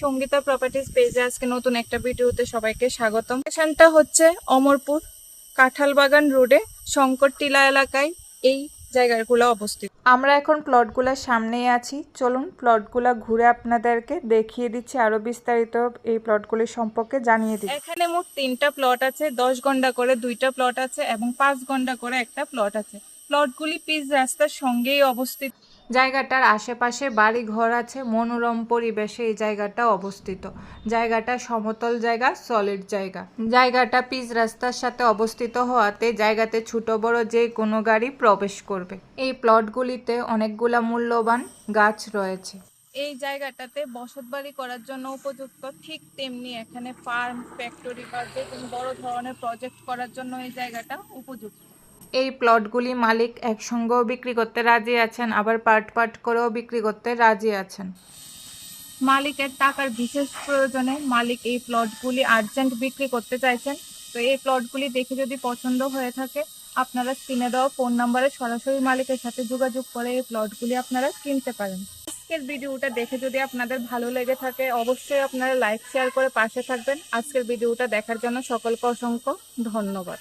Sangeeta properties পেজে আজকে নতুন একটা ভিডিওতে সবাইকে স্বাগতম। লোকেশনটা হচ্ছে অমরপুর কাঁঠালবাগান রোডে শঙ্কর টিলা এলাকায় এই জায়গাগুলো অবস্থিত। আমরা এখন প্লটগুলোর সামনেই আছি। চলুন প্লটগুলো ঘুরে আপনাদেরকে দেখিয়ে দিচ্ছি আরও বিস্তারিত এই প্লটগুলির সম্পর্কে জানিয়ে দিচ্ছি। এখানে মোট তিনটা প্লট আছে দশ ঘণ্টা করে দুইটা প্লট আছে এবং পাঁচ ঘণ্টা করে একটা প্লট আছে। প্লটগুলি পিচ রাস্তার সঙ্গেই অবস্থিত। জায়গাটার আশেপাশে বাড়ি ঘর আছে মনোরম পরিবেশে এই জায়গাটা অবস্থিত। জায়গাটা সমতল জায়গা সলিড জায়গা। জায়গাটা পিচ রাস্তার সাথে অবস্থিত হওয়াতে জায়গাতে ছোট বড় যে কোনো গাড়ি প্রবেশ করবে। এই প্লটগুলিতে অনেকগুলা মূল্যবান গাছ রয়েছে। এই জায়গাটাতে বসত বাড়ি করার জন্য উপযুক্ত ঠিক তেমনি এখানে ফার্ম ফ্যাক্টরি বা যে কোনো বড় ধরনের প্রজেক্ট করার জন্য এই জায়গাটা উপযুক্ত। এই প্লটগুলি মালিক একসঙ্গেও বিক্রি করতে রাজি আছেন, আবার পার্ট পার্ট করেও বিক্রি করতে রাজি আছেন। মালিকের টাকার বিশেষ প্রয়োজনে মালিক এই প্লটগুলি আর্জেন্ট বিক্রি করতে চাইছেন। তো এই প্লটগুলি দেখে যদি পছন্দ হয়ে থাকে, আপনারা স্ক্রিনে দেওয়া ফোন নাম্বারে সরাসরি মালিকের সাথে যোগাযোগ করে এই প্লটগুলি আপনারা কিনতে পারেন। আজকের ভিডিওটা দেখে যদি আপনাদের ভালো লেগে থাকে, অবশ্যই আপনারা লাইক, শেয়ার করে পাশে থাকবেন। আজকের ভিডিওটা দেখার জন্য সকলকে অসংখ্য ধন্যবাদ।